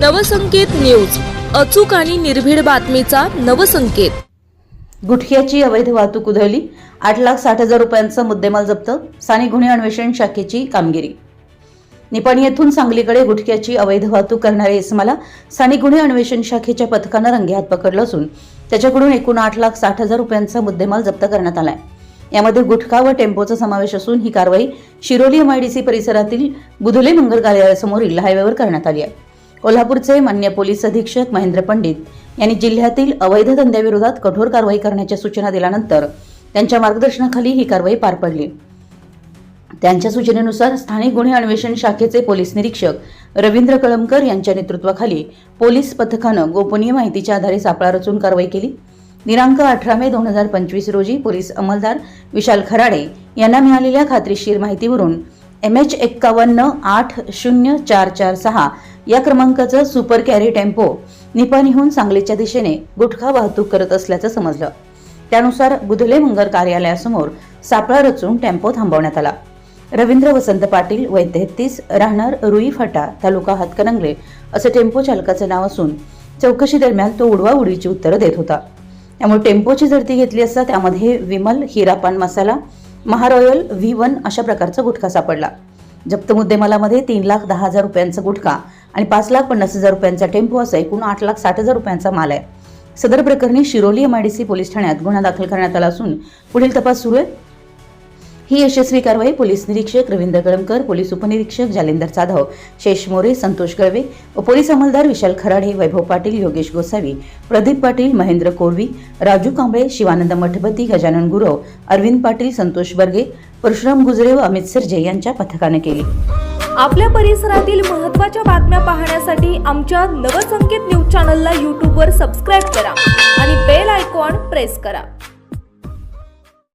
Navsanket news. अचूक आणि निर्भीड बातमीचा नवसंकेत. गुटख्याची अवैध वाहतूक उधळली. आठ लाख साठ हजार रुपयांचा मुद्देमाल जप्त. साने गुन्हे अन्वेषण शाखेची कामगिरी. निपाणी येथून सांगलीकडे गुटख्याची अवैध वाहतूक करणाऱ्या इसमाला स्थानिक गुन्हे अन्वेषण शाखेच्या पथकानं रंगेहात पकडलं असून त्याच्याकडून एकूण आठ लाख साठ हजार रुपयांचा मुद्देमाल जप्त करण्यात आलाय. यामध्ये गुटखा व टेम्पोचा समावेश असून ही कारवाई शिरोली एमआयडीसी परिसरातील बुधले मंगल कार्यालयासमोरील हायवेवर करण्यात आली आहे. कोल्हापूरचे मान्य पोलीस अधीक्षक महेंद्र पंडित यांनी जिल्ह्यातील अवैध धंद्याविरोधात कठोर कारवाई करण्याच्या सूचना दिल्यानंतर त्यांच्या मार्गदर्शनाखाली ही कारवाई पार पडली. त्यांच्या सूचनेनुसार स्थानिक गुन्हे अन्वेषण शाखेचे पोलीस निरीक्षक रवींद्र कळमकर यांच्या नेतृत्वाखाली पोलीस पथकानं गोपनीय माहितीच्या आधारे सापळा रचून कारवाई केली. दिनांक अठरा मे दोन हजार पंचवीस रोजी पोलीस अंमलदार विशाल खराडे यांना मिळालेल्या खात्रीशीर माहितीवरून एम एच एक्कावन्न आठ शून्य चार चार सहा या क्रमांकाचं सुपर कॅरी टेम्पो निपाणीहून सांगलीच्या दिशेने गुटखा वाहतूक करत असल्याचं समजलं. त्यानुसार बुधले मंगर कार्यालयासमोर सापळा रचून टेम्पो थांबवण्यात आला. रवींद्र वसंत पाटील वय तेहतीस राहणार रुई फाटा तालुका हातकणंगले असं टेम्पो चालकाचं नाव असून चौकशी दरम्यान तो उडवा उडीची उत्तरं देत होता. त्यामुळे टेम्पोची झडती घेतली असता त्यामध्ये विमल हिरापान मसाला महारॉयल व्ही वन अशा प्रकारचा गुटखा सापडला. जप्त मुद्देमालामध्ये तीन लाख दहा हजार रुपयांचा गुटखा आणि पाच लाख पन्नास हजार रुपयांचा टेम्पो असा एकूण आठ लाख साठ हजार रुपयांचा माल आहे. सदर प्रकरणी शिरोली एमआयडीसी पोलीस ठाण्यात गुन्हा दाखल करण्यात आला असून पुढील तपास सुरू आहे. ही यशस्वी कारवाई पोलीस निरीक्षक रवींद्र कळमकर पोलीस उपनिरीक्षक जालिंदर जाधव शेष मोरे संतोष गळवे व पोलीस अंमलदार विशाल खराडे वैभव पाटील योगेश गोसावी प्रदीप पाटील महेंद्र कोरवी राजू कांबळे शिवानंद मठपती गजानन गुरव अरविंद पाटील संतोष बर्गे परशुराम गुजरे व अमित सरजे यांच्या पथकाने केली. आपल्या परिसरातील महत्त्वाच्या बातम्या पाहण्यासाठी आमच्या नवसंकेत न्यूज चॅनलला यूट्यूबवर सबस्क्राईब करा आणि बेल आयकॉन प्रेस करा.